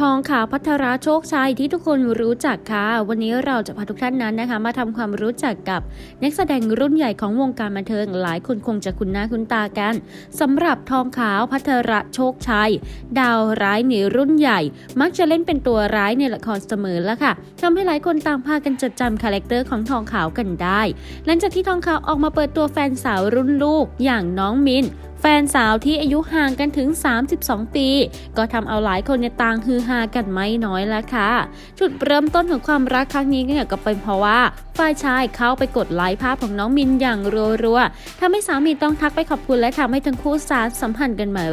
ทองขาวพัทราโชคชัยที่ทุกคนรู้จักค่ะ วันนี้เราจะพาทุกท่านนั้นนะคะ มาทำความรู้จักกับนักแสดงรุ่นใหญ่ของวงการบันเทิง หลายคนคงจะคุ้นหน้าคุ้นตากันสำหรับทองขาวพัทระโชคชัย ดาวร้ายในรุ่นใหญ่ มักจะเล่นเป็นตัวร้ายในละครเสมอแล้วค่ะทำให้หลายคนต่างพากันจดจำคาแรคเตอร์ของทองขาวกันได้ หลังจากที่ทองขาวออกมาเปิดตัวแฟนสาวรุ่นลูกอย่างน้องมิน แฟนสาวที่อายุห่างกันถึง 32 ปี ก็ทำเอาหลายคนเนี่ยต่างฮือฮากันไม่น้อยแล้วค่ะ จุดเริ่มต้นของความรักครั้งนี้เนี่ยก็เป็นเพราะว่าฝ่ายชายเข้าไปกดไลค์ภาพของน้องมินอย่างรัวๆทำให้สามีต้องทักไปขอบคุณและทำให้ทั้งคู่สารสัมพันธ์กันมา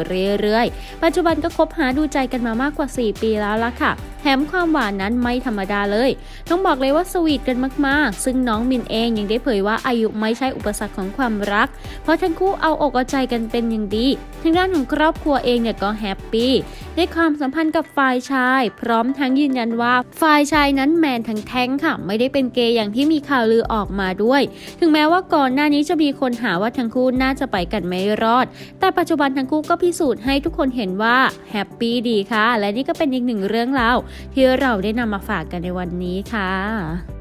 เรื่อยๆ ปัจจุบันก็คบหาดูใจกันมามากกว่า 4 ปีแล้วล่ะค่ะแถมความหวานนั้นไม่ธรรมดาเลย ต้องบอกเลยว่าสวีทกันมากๆ ซึ่งน้องมินเองยังได้เผยว่าอายุไม่ใช่อุปสรรคของความรัก เพราะทั้งคู่เอาอกเอาใจกันเป็นอย่างดีทางด้านของครอบครัวเองเนี่ยก็แฮปปี้ได้ความสัมพันธ์กับฝ่ายชาย พร้อมทั้งยืนยันว่าฝ่ายชายนั้นแมนทั้งแท้งค่ะ ไม่ได้เป็นเกย์อย่างที่มีข่าวลือออกมาด้วย ถึงแม้ว่าก่อนหน้านี้จะมีคนหาว่าทั้งคู่น่าจะไปกันไม่รอด แต่ปัจจุบันทั้งคู่ก็พิสูจน์ให้ทุกคนเห็นว่าแฮปปี้ดีค่ะ และนี่ก็เป็นอีกหนึ่งเรื่องราวที่เราได้นำมาฝากกันในวันนี้ค่ะ